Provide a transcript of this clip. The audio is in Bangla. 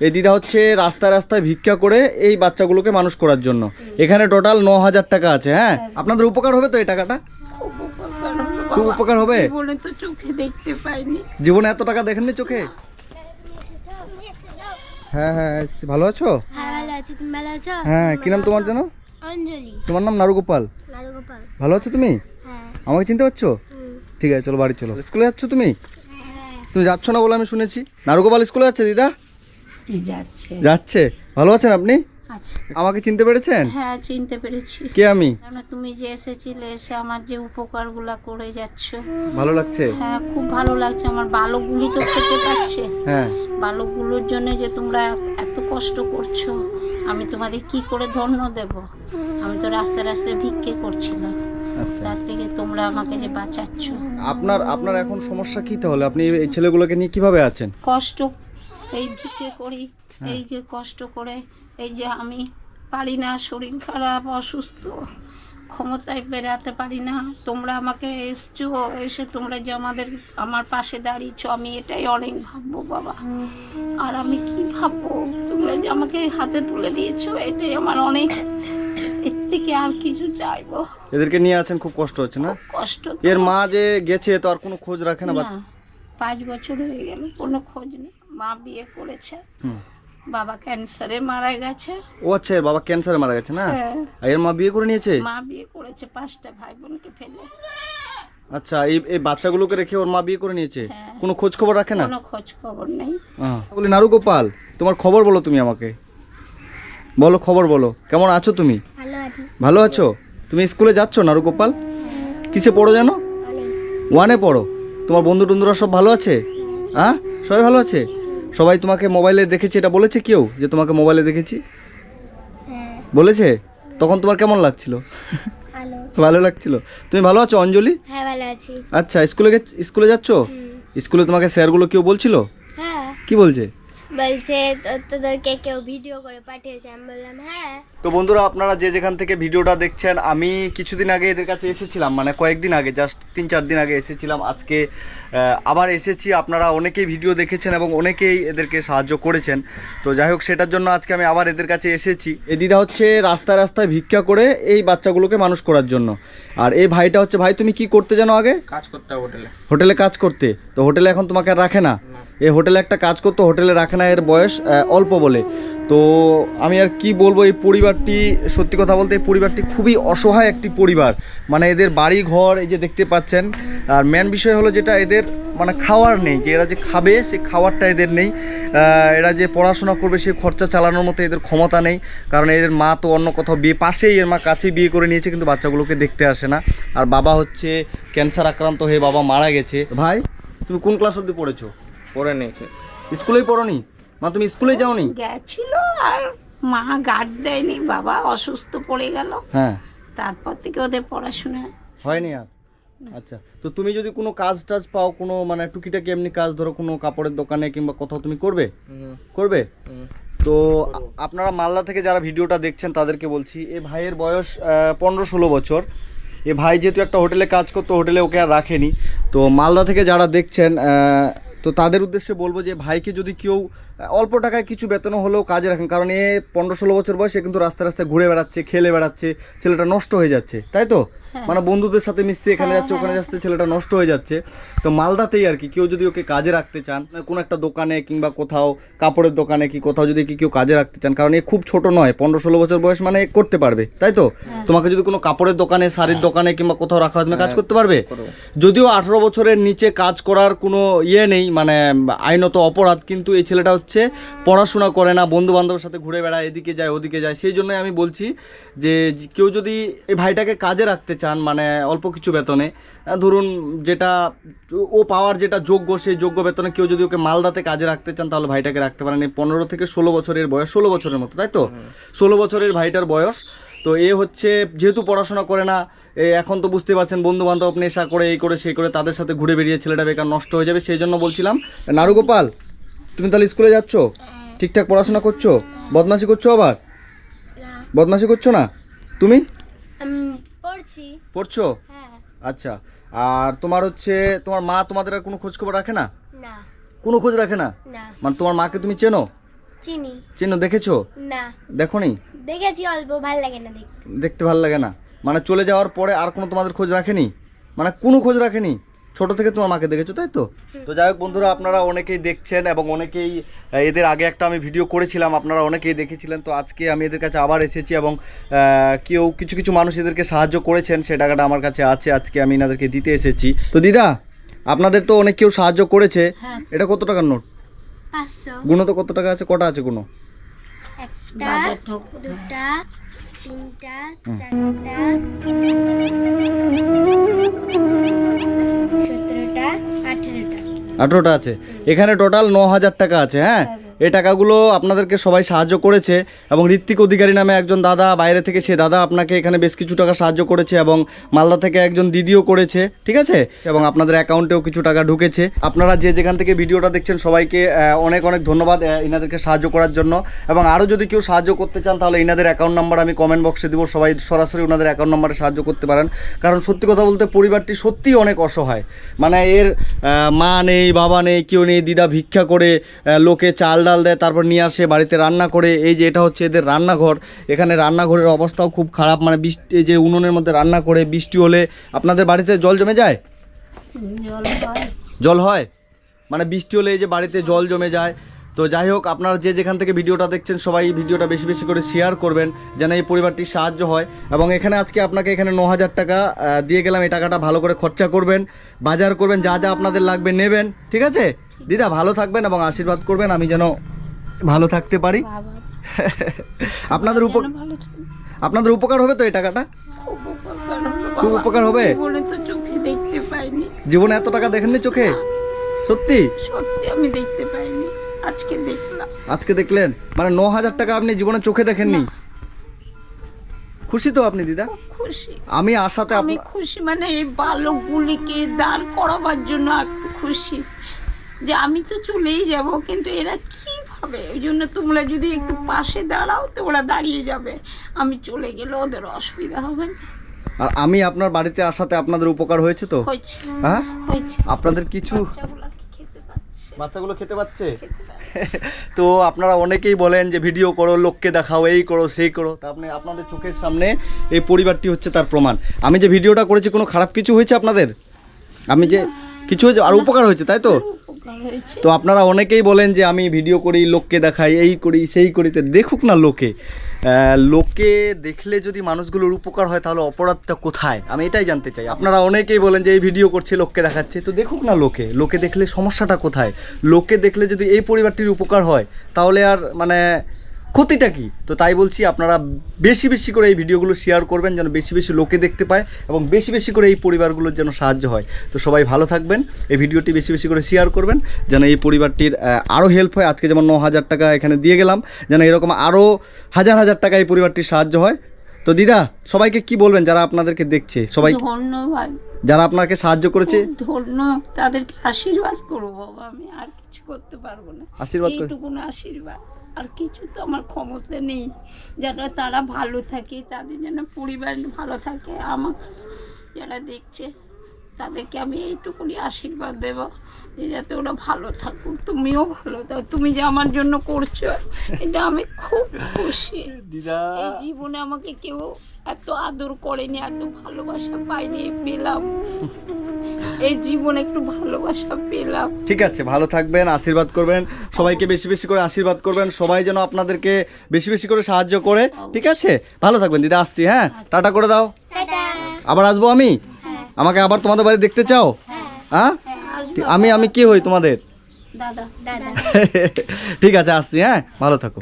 এই দিদা হচ্ছে রাস্তায় রাস্তায় ভিক্ষা করে এই বাচ্চাগুলোকে মানুষ করার জন্য। এখানে টোটাল ন হাজার টাকা আছে হ্যাঁ? আপনাদের উপকার হবে তো এই টাকাটা? খুব উপকার হবে? জীবনে তো চোখে দেখতে পাইনি। জীবনে এত টাকা দেখেননি চোখে? হ্যাঁ হ্যাঁ ভালো আছো? হ্যাঁ ভালো ভালো আছো? হ্যাঁ কি নাম তোমার জানো? অঞ্জলি। তোমার নাম নারুগোপাল। নারুগোপাল। ভালো আছো তুমি? হ্যাঁ। আমাকে চিনতে পারছ? ঠিক আছে চলো বাড়ি চলো। স্কুলে যাচ্ছ তুমি? তুমি যাচ্ছ না বলে আমি শুনেছি। নারুগোপাল স্কুলে যাচ্ছে দিদা? যাচ্ছে। যাচ্ছে? ভালো আছেন আপনি? আচ্ছা। আমাকে চিনতে পেরেছেন? হ্যাঁ চিনতে পেরেছি। কে আমি? তুমি যে এসেছিলে এসে আমার যে উপকারগুলা করে যাচ্ছ। ভালো লাগছে? হ্যাঁ খুব ভালো লাগছে। আমার বালকগুলি তো খেতে পাচ্ছে। হ্যাঁ। বালকগুলোর জন্য যে তোমরা এত কষ্ট করছ আমি তোমাদের কি করে ধন্য দেব? আমি তো রাস্তায় রাস্তায় ভিক্ষে করছিলাম। আচ্ছা। তার থেকে তোমরা আমাকে যে বাঁচাচ্ছ। আপনার আপনার এখন সমস্যা কি তাহলে? আপনি এই ছেলেগুলোকে নিয়ে কীভাবে আছেন? কষ্ট এই ভিক্ষে করি এই যে কষ্ট করে এই যে আমি পারি না শরীর খারাপ অসুস্থ ক্ষমতায় বেরাতে পারি না তোমরা আমাকে এসছো এসে তোমরা যে আমাদের আমার পাশে দাঁড়িয়েছ আমি এটাই অনেক ভাববো বাবা। আর আমি কি ভাববো? তোমরা যে আমাকে হাতে তুলে দিয়েছ এটাই আমার অনেক এর থেকে আর কিছু চাইব। এদেরকে নিয়ে আছেন খুব কষ্ট হচ্ছে না? কষ্ট এর মা যে গেছে তো আর কোনো খোঁজ রাখে না। পাঁচ বছর হয়ে গেল কোনো খোঁজ নেই। মা বিয়ে করেছে। বাবা ক্যান্সারে মারা গেছে। ও আচ্ছা এর বাবা ক্যান্সারে মারা গেছে না? হ্যাঁ, আর এর মা বিয়ে করে নিয়েছে? মা বিয়ে করেছে পাঁচটা ভাই বোনকে ফেলে। আচ্ছা এই এই বাচ্চাগুলোকে রেখে ওর মা বিয়ে করে নিয়েছে? হ্যাঁ। কোনো খোঁজ খবর রাখে না? কোনো খোঁজ খবর নেই। হ্যাঁ। বলি নারুগোপাল তোমার খবর বলো তুমি আমাকে। বলো খবর বলো। কেমন আছো তুমি? ভালো আছি। ভালো আছো? তুমি স্কুলে যাচ্ছ নারুগোপাল কিসে পড়ো জানো ওয়ানে পড়ো। তোমার বন্ধু টন্ধুরা সব ভালো আছে? হ্যাঁ? সবাই ভালো আছে? সবাই তোমাকে মোবাইলে দেখেছি এটা বলেছে কেউ যে তোমাকে মোবাইলে দেখেছি? হ্যাঁ। বলেছে? তখন তোমার কেমন লাগছিল? ভালো। লাগছিল। তুমি ভালো আছো অঞ্জলি? হ্যাঁ ভালো আছি। আচ্ছা স্কুলে স্কুলে যাচ্ছ? স্কুলে তোমাকে স্যারগুলো কেউ বলছিল? হ্যাঁ। কি বলছে? বলছে তোদেরকে কেউ ভিডিও করে পাঠিয়েছে। আমি বললাম হ্যাঁ। তো বন্ধুরা আপনারা যে যেখান থেকে ভিডিওটা দেখছেন আমি কিছুদিন আগে এদের কাছে এসেছিলাম মানে কয়েকদিন আগে জাস্ট তিন চার দিন আগে এসেছিলাম। আজকে আবার এসেছি। আপনারা অনেকেই ভিডিও দেখেছেন এবং অনেকেই এদেরকে সাহায্য করেছেন। তো যাই হোক সেটার জন্য আজকে আমি আবার এদের কাছে এসেছি। এই দিদা হচ্ছে রাস্তায় রাস্তায় ভিক্ষা করে এই বাচ্চাগুলোকে মানুষ করার জন্য। আর এই ভাইটা হচ্ছে ভাই তুমি কি করতে জানো আগে? কাজ করতে হোটেলে। হোটেলে কাজ করতে। তো হোটেলে এখন তোমাকে আর রাখে না। এই হোটেলে একটা কাজ করতো, হোটেলে রাখে না এর বয়স অল্প বলে। তো আমি আর কি বলব, এই পরিবারটি, সত্যি কথা বলতে এই পরিবারটি খুবই অসহায় একটি পরিবার। মানে এদের বাড়ি ঘর এই যে দেখতে পাচ্ছেন, আর মেন বিষয় হলো যেটা এদের মানে খাওয়ার নেই, যে এরা যে খাবে, সে খাওয়ারটা এদের নেই। এরা যে পড়াশোনা করবে, সে খরচা চালানোর মতো এদের ক্ষমতা নেই। কারণ এদের মা তো অন্য কোথাও বিয়ে, পাশেই এর মা কাছেই বিয়ে করে নিয়েছে, কিন্তু বাচ্চাগুলোকে দেখতে আসে না। আর বাবা হচ্ছে ক্যান্সার আক্রান্ত হয়ে বাবা মারা গেছে। ভাই, তুমি কোন ক্লাস অবধি পড়েছো? পরে নেই স্কুলেই পড়োনি? মা তুমি স্কুলে যাওনি? গেছিল আর মা গার্ড দেয়নি বাবা অসুস্থ পড়ে গেল। হ্যাঁ। তারপর থেকে ওদের পড়াশোনা। হয়নি আর? আচ্ছা তো তুমি যদি কোনো কাজ টাজ পাও কোনো মানে টুকিটাকি এমনি কাজ ধরো কোনো কাপড়ের দোকানে কিংবা কোথাও তুমি করবে? করবে? তো আপনারা মালদা থেকে যারা ভিডিওটা দেখছেন তাদেরকে বলছি এ ভাইয়ের বয়স পনেরো ষোলো বছর। এ ভাই যেহেতু একটা হোটেলে কাজ করতো হোটেলে ওকে আর রাখেনি। তো মালদা থেকে যারা দেখছেন তো তাদের উদ্দেশ্যে বলব যে ভাইকে যদি কেউ অল্প টাকায় কিছু বেতনও হলেও কাজে রাখেন, কারণ এ পনেরো ষোলো বছর বয়সে কিন্তু রাস্তায় রাস্তায় ঘুরে বেড়াচ্ছে, খেলে বেড়াচ্ছে, ছেলেটা নষ্ট হয়ে যাচ্ছে, তাই তো? মানে বন্ধুদের সাথে মিশছে এখানে যাচ্ছে ওখানে যাচ্ছে ছেলেটা নষ্ট হয়ে যাচ্ছে। তো মালদাতেই আর কি কেউ যদি ওকে কাজে রাখতে চান কোনো একটা দোকানে কিংবা কোথাও কাপড়ের দোকানে কি কোথাও যদি কি কেউ কাজে রাখতে চান কারণ এ খুব ছোট নয় পনেরো ষোলো বছর বয়স মানে এ করতে পারবে তাই তো? তোমাকে যদি কোনো কাপড়ের দোকানে শাড়ির দোকানে কিংবা কোথাও রাখা হয় তুমি কাজ করতে পারবে? যদিও আঠারো বছরের নিচে কাজ করার কোনো ইয়ে নেই মানে আইনত অপরাধ কিন্তু এই ছেলেটা হচ্ছে পড়াশোনা করে না বন্ধু বান্ধবের সাথে ঘুরে বেড়ায় এদিকে যায় ওদিকে যায়। সেই জন্যই আমি বলছি যে কেউ যদি এই ভাইটাকে কাজে রাখতে চান মানে অল্প কিছু বেতনে। ধরুন যেটা ও পাওয়ার যেটা যোগ্য সেই যোগ্য বেতনে কেউ যদি ওকে মালদাতে কাজে রাখতে চান তাহলে ভাইটাকে রাখতে পারেন। এই পনেরো থেকে ষোলো বছরের বয়স ষোলো বছরের মতো তাই তো? ষোলো বছরের ভাইটার বয়স। তো এ হচ্ছে যেহেতু পড়াশোনা করে না এ এখন তো বুঝতে পারছেন বন্ধু বান্ধব নেশা করে এই করে সেই করে তাদের সাথে ঘুরে বেরিয়ে ছেলেটা বেকার নষ্ট হয়ে যাবে সেই জন্য বলছিলাম। নারুগোপাল তুমি তাহলে স্কুলে যাচ্ছ? ঠিকঠাক পড়াশোনা করছ? বদমাশি করছ আবার? না। বদমাশি করছ না? তুমি? পড়ছি। পড়ছো? হ্যাঁ। আচ্ছা আর তোমার হচ্ছে তোমার মা তোমাদের আর কোনো খোঁজ খবর রাখে না? না। কোনো খোঁজ রাখে না? না। মানে তোমার মাকে তুমি চেনো? চিনি। চিহ্ন দেখেছ? না। দেখোনি? দেখেছি অল্প ভালো লাগে না দেখতে। দেখতে ভালো লাগে না। মানে চলে যাওয়ার পরে আর কোনো তোমাদের খোঁজ রাখেনি? মানে কোনো খোঁজ রাখেনি? ছোট থেকে তোমার মাকে দেখেছ তাই তো? তো যাই হোক বন্ধুরা আপনারা অনেকেই দেখছেন এবং অনেকেই এদের আগে একটা আমি ভিডিও করেছিলাম আপনারা অনেকেই দেখেছিলেন। তো আজকে আমি এদের কাছে আবার এসেছি এবং কেউ কিছু কিছু মানুষ এদেরকে সাহায্য করেছেন সে টাকাটা আমার কাছে আছে আজকে আমি এনাদেরকে দিতে এসেছি। তো দিদা আপনাদের তো অনেক কেউ সাহায্য করেছে। হ্যাঁ। এটা কত টাকার নোট? গুণ তো কত টাকা আছে কটা আছে গুণ একটা দুটা তিনটা চারটা সতেরোটা আঠেরোটা। আঠেরোটা আছে। এখানে টোটাল ন হাজার টাকা আছে হ্যাঁ। এই টাকাগুলো আপনাদেরকে সবাই সাহায্য করেছে এবং ঋত্বিক অধিকারী নামে একজন দাদা, বাইরে থেকে সে দাদা আপনাকে এখানে বেশ কিছু টাকা সাহায্য করেছে এবং মালদা থেকে একজন দিদিও করেছে, ঠিক আছে? এবং আপনাদের অ্যাকাউন্টেও কিছু টাকা ঢুকেছে। আপনারা যে যেখান থেকে ভিডিওটা দেখছেন, সবাইকে অনেক অনেক ধন্যবাদ ইনাদেরকে সাহায্য করার জন্য। এবং আরও যদি কেউ সাহায্য করতে চান, তাহলে ইনাদের অ্যাকাউন্ট নাম্বার আমি কমেন্ট বক্সে দিব, সবাই সরাসরি ওনাদের অ্যাকাউন্ট নাম্বারে সাহায্য করতে পারেন। কারণ সত্যি কথা বলতে, পরিবারটি সত্যিই অনেক অসহায়। মানে এর মা নেই, বাবা নেই, কেউ নেই, দিদা ভিক্ষা করে লোকে চাল ডাল দেয় তারপর নিয়ে আসে বাড়িতে রান্না করে। এই যে এটা হচ্ছে এদের রান্নাঘর। এখানে রান্নাঘরের অবস্থাও খুব খারাপ মানে বৃষ্টি এই যে উনুনের মধ্যে রান্না করে বৃষ্টি হলে আপনাদের বাড়িতে জল জমে যায়? জল হয়? মানে বৃষ্টি হলে এই যে বাড়িতে জল জমে যায়। তো যাই হোক আপনারা যে যেখান থেকে ভিডিওটা দেখছেন সবাই এই ভিডিওটা বেশি বেশি করে শেয়ার করবেন যেন এই পরিবারটির সাহায্য হয়। এবং এখানে আজকে আপনাকে এখানে ন হাজার টাকা দিয়ে গেলাম। এই টাকাটা ভালো করে খরচা করবেন বাজার করবেন যা যা আপনাদের লাগবে নেবেন ঠিক আছে? দিদা ভালো থাকবেন এবং আশীর্বাদ করবেন আমি যেন ভালো থাকতে পারি। আপনাদের উপ। আপনাদের উপকার হবে তো এই টাকাটা? খুব উপকার হবে? জীবনে এত টাকা দেখেননি চোখে? সত্যি? সত্যি আমি দেখতে পাইনি। আজকে দেখলাম। আজকে দেখলেন? মানে ন হাজার টাকা আপনি জীবনে চোখে দেখেননি? খুশি তো আপনি দিদা? খুশি। আমি আশাতে আমি খুশি মানে এই বালকগুলিকে দাঁড় করাবার জন্য একটু খুশি। যে আমি তো চলেই যাব কিন্তু এরা কীভাবে? ওই জন্য তোমরা যদি একটু পাশে দাঁড়াও তো ওরা দাঁড়িয়ে যাবে। আমি চলে গেলে ওদের অসুবিধা হবে না। আর আমি আপনার বাড়িতে আসাতে আপনাদের উপকার হয়েছে তো? হ্যাঁ? আপনাদের কিছু বাচ্চাগুলো খেতে পাচ্ছে। তো আপনারা অনেকেই বলেন যে ভিডিও করো লোককে দেখাও এই করো সেই করো। তা আপনি আপনাদের চোখের সামনে এই পরিবারটি হচ্ছে তার প্রমাণ। আমি যে ভিডিওটা করেছি কোনো খারাপ কিছু হয়েছে আপনাদের? আমি যে কিছু হয়েছে? আর উপকার হয়েছে তাই তো? তো আপনারা অনেকেই বলেন যে আমি ভিডিও করি লোককে দেখাই এই করি সেই করি তো দেখুক না লোকে। লোকে দেখলে যদি মানুষগুলোর উপকার হয় তাহলে অপরাধটা কোথায়? আমি এটাই জানতে চাই। আপনারা অনেকেই বলেন যে এই ভিডিও করছে লোককে দেখাচ্ছে তো দেখুক না লোকে। লোকে দেখলে সমস্যাটা কোথায়? লোকে দেখলে যদি এই পরিবারটির উপকার হয় তাহলে আর মানে ক্ষতিটা কি? তো তাই বলছি আপনারা বেশি বেশি করে এই ভিডিওগুলো শেয়ার করবেন যেন বেশি বেশি লোকে দেখতে পায় এবং বেশি বেশি করে এই পরিবারগুলোর যেন সাহায্য হয়। তো সবাই ভালো থাকবেন এই ভিডিওটি বেশি বেশি করে শেয়ার করবেন যেন এই পরিবারটির আরও হেল্প হয়। আজকে যেমন ন হাজার টাকা এখানে দিয়ে গেলাম যেন এরকম আরও হাজার হাজার টাকা এই পরিবারটির সাহায্য হয়। তো দিদা সবাইকে কি বলবেন যারা আপনাদেরকে দেখছে? সবাই ধন্যবাদ। যারা আপনাকে সাহায্য করেছে? ধন্য। তাদেরকে আশীর্বাদ করব বাবা আমি আর কিছু করতে পারব না। আশীর্বাদ এইটুকুন আশীর্বাদ। আর কিছু তো আমার ক্ষমতা নেই। যারা তারা ভালো থাকে তাদের যেন পরিবার ভালো থাকে আমাকে যারা দেখছে তাদেরকে আমি এইটুকুনি আশীর্বাদ দেব যে যাতে ওরা ভালো থাকুক তুমিও ভালো থাকো তুমি যে আমার জন্য করছ এটা আমি খুব খুশি। এই জীবনে আমাকে কেউ এত আদর করেনি এত ভালোবাসা পাইনি পেলাম। এই জীবনে একটু ভালোবাসা পেলাম। ঠিক আছে ভালো থাকবেন আশীর্বাদ করবেন সবাইকে বেশি বেশি করে আশীর্বাদ করবেন সবাই যেন আপনাদেরকে বেশি বেশি করে সাহায্য করে ঠিক আছে? ভালো থাকবেন দিদা আসছি হ্যাঁ? টাটা করে দাও। আবার আসব আমি? আমাকে আবার তোমাদের বাড়ি দেখতে চাও? হ্যাঁ। আমি আমি কি হই তোমাদের? দাদা দাদা। ঠিক আছে আসছি হ্যাঁ? ভালো থাকো।